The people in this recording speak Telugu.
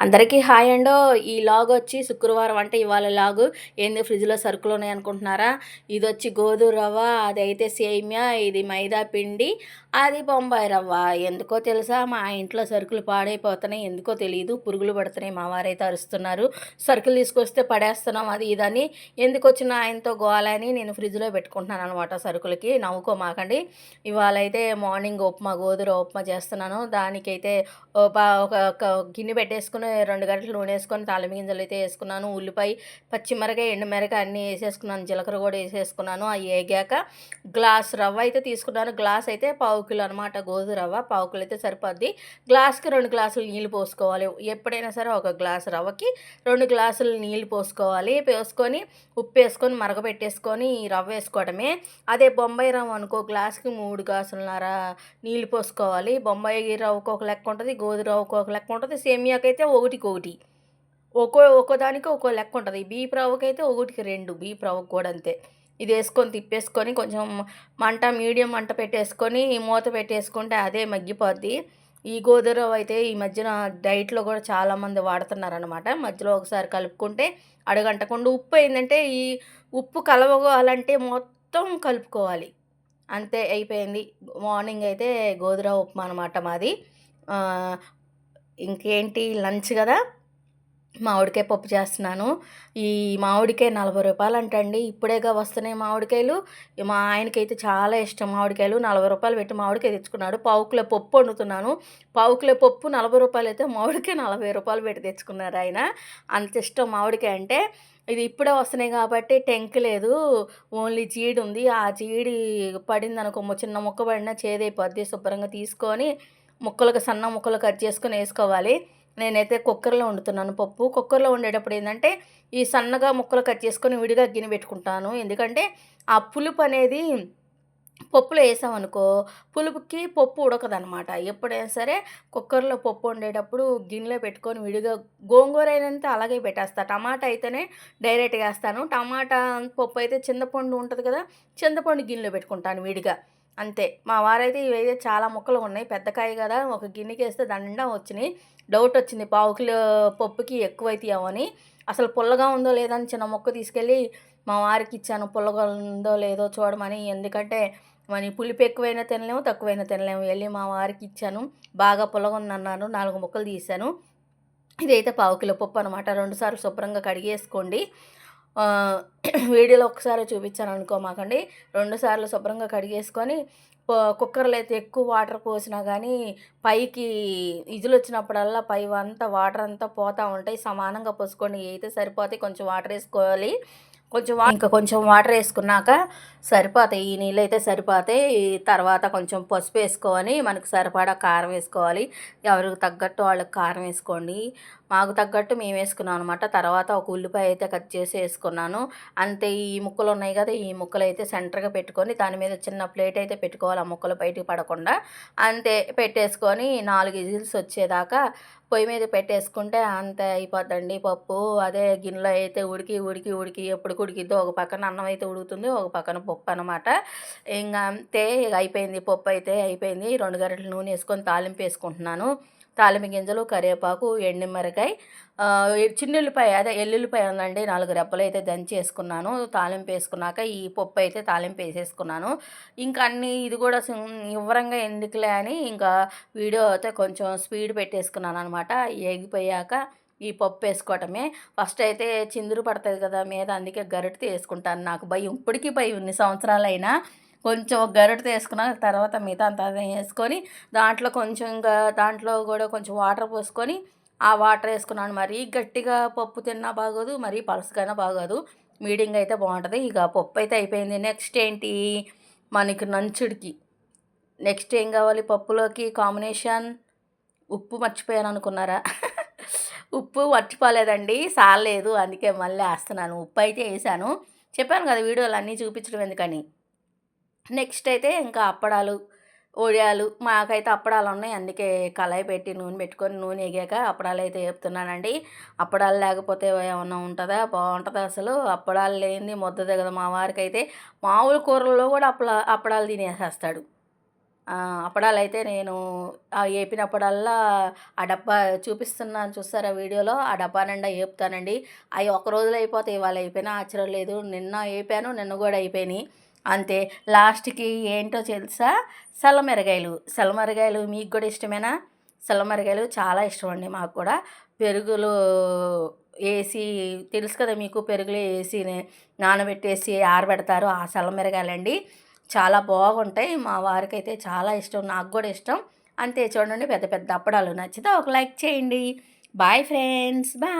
అందరికీ హాయ్ అండో. ఈ లాగ్ వచ్చి శుక్రవారం అంటే ఇవాళ లాగు. ఏంది ఫ్రిడ్జ్లో సరుకులు ఉన్నాయి అనుకుంటున్నారా? ఇది వచ్చి గోధుమ రవ్వ అదైతే సేమియా ఇది మైదా పిండి అది బొంబాయి రవ్వ. ఎందుకో తెలుసా మా ఇంట్లో సరుకులు పాడైపోతున్నాయి ఎందుకో తెలియదు పురుగులు పడుతున్నాయి మా వారైతే అరుస్తున్నారు. సరుకులు తీసుకొస్తే పడేస్తున్నాం అది ఇదని. ఎందుకు వచ్చిన ఆయనతో గోవాలని నేను ఫ్రిడ్జ్లో పెట్టుకుంటున్నాను అనమాట సరుకులకి. నవ్వుకో మాకండి. ఇవాళ అయితే మార్నింగ్ ఉప్మా గోధుమ ఉప్మా చేస్తున్నాను. దానికైతే ఒక గిన్నె పెట్టేసుకుని రెండు గంటలు నూనె వేసుకొని తాలింపు గింజలు అయితే వేసుకున్నాను. ఉల్లిపాయ పచ్చిమిరకాయ ఎండుమిరకాయ అన్నీ వేసేసుకున్నాను. జీలకర్ర కూడా వేసేసుకున్నాను. అవి వేగాక గ్లాస్ రవ్వ అయితే తీసుకున్నాను. గ్లాస్ అయితే పావు కిలో అనమాట గోధుమ రవ్వ పావు కిలో అయితే సరిపోద్ది. గ్లాస్కి రెండు గ్లాసులు నీళ్ళు పోసుకోవాలి. ఎప్పుడైనా సరే ఒక గ్లాస్ రవ్వకి రెండు గ్లాసులు నీళ్ళు పోసుకోవాలి. పోసుకొని ఉప్పు వేసుకొని మరగబెట్టేసుకొని రవ్వ వేసుకోవడమే. అదే బొంబాయి రవ్వ అనుకో గ్లాస్కి మూడు గ్లాసులన్నర నీళ్ళు పోసుకోవాలి. బొంబాయి రవ్వకు ఒక లెక్క ఉంటుంది గోధుమ రవ్వకు ఒక లెక్క ఉంటుంది. సేమియాకైతే ఓ ఒకటి ఒక్కో ఒక్కోదానికి ఒక్కో లెక్క ఉంటుంది. బీప్ రవ్వకి అయితే ఒకటికి రెండు బీప్ రవ్వకు కూడా అంతే. ఇది వేసుకొని తిప్పేసుకొని కొంచెం మంట మీడియం మంట పెట్టేసుకొని మూత పెట్టేసుకుంటే అదే మగ్గిపోద్ది. ఈ గోధుమ అయితే ఈ మధ్యన డైట్లో కూడా చాలామంది వాడుతున్నారనమాట మధ్యలో ఒకసారి కలుపుకుంటే అడగంటకుండా ఉప్పు ఏంటంటే ఈ ఉప్పు కలవాలంటే మొత్తం కలుపుకోవాలి. అంతే అయిపోయింది. మార్నింగ్ అయితే గోధుమ ఉప్మా అనమాట మాది. ఇంకేంటి? లంచ్ కదా? మామిడికాయ పప్పు చేస్తున్నాను. ఈ మామిడికాయ నలభై రూపాయలు అంటండి ఇప్పుడేగా వస్తున్నాయి మామిడికాయలు. మా ఆయనకైతే చాలా ఇష్టం మామిడికాయలు. నలభై రూపాయలు పెట్టి మామిడికాయ తెచ్చుకున్నాడు. పావుకిలో పప్పు వండుతున్నాను. పావుకిలో పప్పు నలభై రూపాయలు అయితే మామిడికాయ నలభై రూపాయలు పెట్టి తెచ్చుకున్నారు ఆయన. అంత ఇష్టం మామిడికాయ అంటే. ఇది ఇప్పుడే వస్తున్నాయి కాబట్టి టెంక్ లేదు. ఓన్లీ జీడి ఉంది ఆ జీడి పడింది అనుకో చిన్న ముక్క పడినా చేదైపోద్ది. శుభ్రంగా తీసుకొని ముక్కలుగా సన్న ముక్కలు కట్ చేసుకొని వేసుకోవాలి. నేనైతే కుక్కర్లో వండుతున్నాను పప్పు. కుక్కర్లో వండేటప్పుడు ఏంటంటే ఈ సన్నగా ముక్కలు కట్ చేసుకొని విడిగా గిన్నె పెట్టుకుంటాను. ఎందుకంటే ఆ పులుపు అనేది పప్పులో వేసామనుకో పులుపుకి పప్పు ఉడకదనమాట ఎప్పుడైనా సరే కుక్కర్లో పప్పు వండేటప్పుడు గిన్నెలో పెట్టుకొని విడిగా గోంగూర అయినంత అలాగే పెట్టేస్తా. టమాటా అయితేనే డైరెక్ట్గా వేస్తాను. టమాటా పప్పు అయితే చింతపండు ఉంటుంది కదా చింతపండు గిన్నెలో పెట్టుకుంటాను విడిగా. అంతే. మా వారైతే ఇవైతే చాలా ముక్కలు ఉన్నాయి. పెద్దకాయ కదా ఒక గిన్నెకి వేస్తే దండం వచ్చినాయి. డౌట్ వచ్చింది పావు కిలో పప్పుకి ఎక్కువైతాయని అసలు పుల్లగా ఉందో లేదో అని చిన్న మొక్క తీసుకెళ్ళి మా వారికి ఇచ్చాను. పుల్లగా ఉందో లేదో చూడమని. ఎందుకంటే మరి పులిపు ఎక్కువైనా తినలేము తక్కువైనా తినలేము. వెళ్ళి మా వారికి ఇచ్చాను. బాగా పుల్లగా ఉందన్నాను నాలుగు ముక్కలు తీశాను. ఇదైతే పావు కిలో పప్పు అనమాట రెండుసార్లు శుభ్రంగా కడిగేసుకోండి. వీడియోలో ఒకసారి చూపించాను అనుకోమాకండి రెండుసార్లు శుభ్రంగా కడిగేసుకొని కుక్కర్లో అయితే ఎక్కువ వాటర్ పోసినా కానీ పైకి ఇజులు వచ్చినప్పుడల్లా పై అంతా వాటర్ అంతా పోతూ ఉంటాయి. సమానంగా పోసుకోండి అయితే సరిపోతాయి. కొంచెం వాటర్ వేసుకోవాలి. కొంచెం ఇంకా కొంచెం వాటర్ వేసుకున్నాక సరిపోతాయి. ఈ నీళ్ళు అయితే సరిపోతాయి. తర్వాత కొంచెం పసుపు వేసుకొని మనకు సరిపడా కారం వేసుకోవాలి. ఎవరికి తగ్గట్టు వాళ్ళకి కారం వేసుకోండి. మాకు తగ్గట్టు మేము వేసుకున్నాం అనమాట తర్వాత ఒక ఉల్లిపాయ అయితే కట్ చేసి వేసుకున్నాను. అంతే ఈ ముక్కలు ఉన్నాయి కదా ఈ ముక్కలు అయితే సెంటర్గా పెట్టుకొని దాని మీద చిన్న ప్లేట్ అయితే పెట్టుకోవాలి ఆ ముక్కలు బయటికి పడకుండా. అంతే పెట్టేసుకొని నాలుగు ఇజిల్స్ వచ్చేదాకా పొయ్యి మీద పెట్టేసుకుంటే అంతే అయిపోద్దండి పప్పు. అదే గిన్నెలో అయితే ఉడికి ఉడికి ఉడికి ఎప్పుడు ఉడికిద్దో ఒక పక్కన అన్నం అయితే ఉడుకుతుంది ఒక పక్కన పప్పు అనమాట ఇంకా అంతే అయిపోయింది పప్పు అయితే అయిపోయింది. రెండు గరిటెలు నూనె వేసుకొని తాలింపు వేసుకుంటున్నాను. తాలిమి గింజలు కరివేపాకు ఎండుమిరకాయ చిన్నుల్లిపాయ అదే ఎల్లుల్లిపాయ ఉందండి నాలుగు రెప్పలు అయితే దంచి వేసుకున్నాను తాలింపు వేసుకున్నాక ఈ పప్పు అయితే తాలింపు వేసేసుకున్నాను. ఇంకా అన్నీ ఇది కూడా వివరంగా ఎందుకులే అని ఇంకా వీడియో అయితే కొంచెం స్పీడ్ పెట్టేసుకున్నాను అనమాట ఎగిపోయాక ఈ పప్పు వేసుకోవటమే. ఫస్ట్ అయితే చిందురు పడుతుంది కదా మీద అందుకే గరిటితో వేసుకుంటాను. నాకు భయం ఇప్పటికీ భయం. ఇన్ని సంవత్సరాలైనా కొంచెం ఒక వేసుకున్న తర్వాత మిగతా అంతా వేసుకొని దాంట్లో కొంచెం దాంట్లో కూడా కొంచెం వాటర్ పోసుకొని ఆ వాటర్ వేసుకున్నాను. మరీ గట్టిగా పప్పు తిన్నా బాగోదు మరీ పలసకైనా బాగోదు. మీడియంగా అయితే బాగుంటుంది. ఇక పప్పు అయితే అయిపోయింది. నెక్స్ట్ ఏంటి? మనకి నంచుడికి. నెక్స్ట్ ఏం కావాలి? పప్పులోకి కాంబినేషన్? ఉప్పు మర్చిపోయాను అనుకున్నారా? ఉప్పు మర్చిపోలేదండి. సాలేదు అందుకే మళ్ళీ వేస్తున్నాను. ఉప్పు అయితే వేసాను. చెప్పాను కదా వీడియోలు అన్నీ చూపించడం ఎందుకని? నెక్స్ట్ అయితే ఇంకా అప్పడాలు ఒడియాలు మాకైతే అప్పడాలు ఉన్నాయి. అందుకే కళాయి పెట్టి నూనె పెట్టుకొని నూనె ఎగాక అప్పడాలు అయితే వేపుతున్నానండి అప్పడాలు లేకపోతే ఏమన్నా ఉంటుందా? బాగుంటుందా అసలు? అప్పడాలు లేనిది ముద్ద దిగదు మా వారికి అయితే మామూలు కూరల్లో కూడా అప్పడా అప్పడాలు తినేసేస్తాడు. అప్పడాలు అయితే నేను ఆ వేపినప్పుడల్లా ఆ డబ్బా చూపిస్తున్నాను చూస్తారా వీడియోలో? ఆ డబ్బా నిండా ఏపుతానండి. అవి ఒక రోజులో అయిపోతాయి ఇవాళ అయిపోయినా ఆశ్చర్యం లేదు. నిన్న ఏపాను నిన్న కూడా అయిపోయినాయి. అంతే. లాస్ట్కి ఏంటో తెలుసా? సల్లమిరగాయలు. సల్లమిరగాయలు మీకు కూడా ఇష్టమేనా? సల్లమిరగాయలు చాలా ఇష్టం అండి మాకు కూడా. పెరుగులు వేసి తెలుసు కదా మీకు పెరుగులు వేసి నానబెట్టేసి ఆరబెడతారు ఆ సల్లమిరగాయలండి. చాలా బాగుంటాయి. మా వారికి అయితే చాలా ఇష్టం. నాకు కూడా ఇష్టం. అంతే చూడండి పెద్ద పెద్ద అప్పడాలు నచ్చితే ఒక లైక్ చేయండి. Bye friends. బాయ్.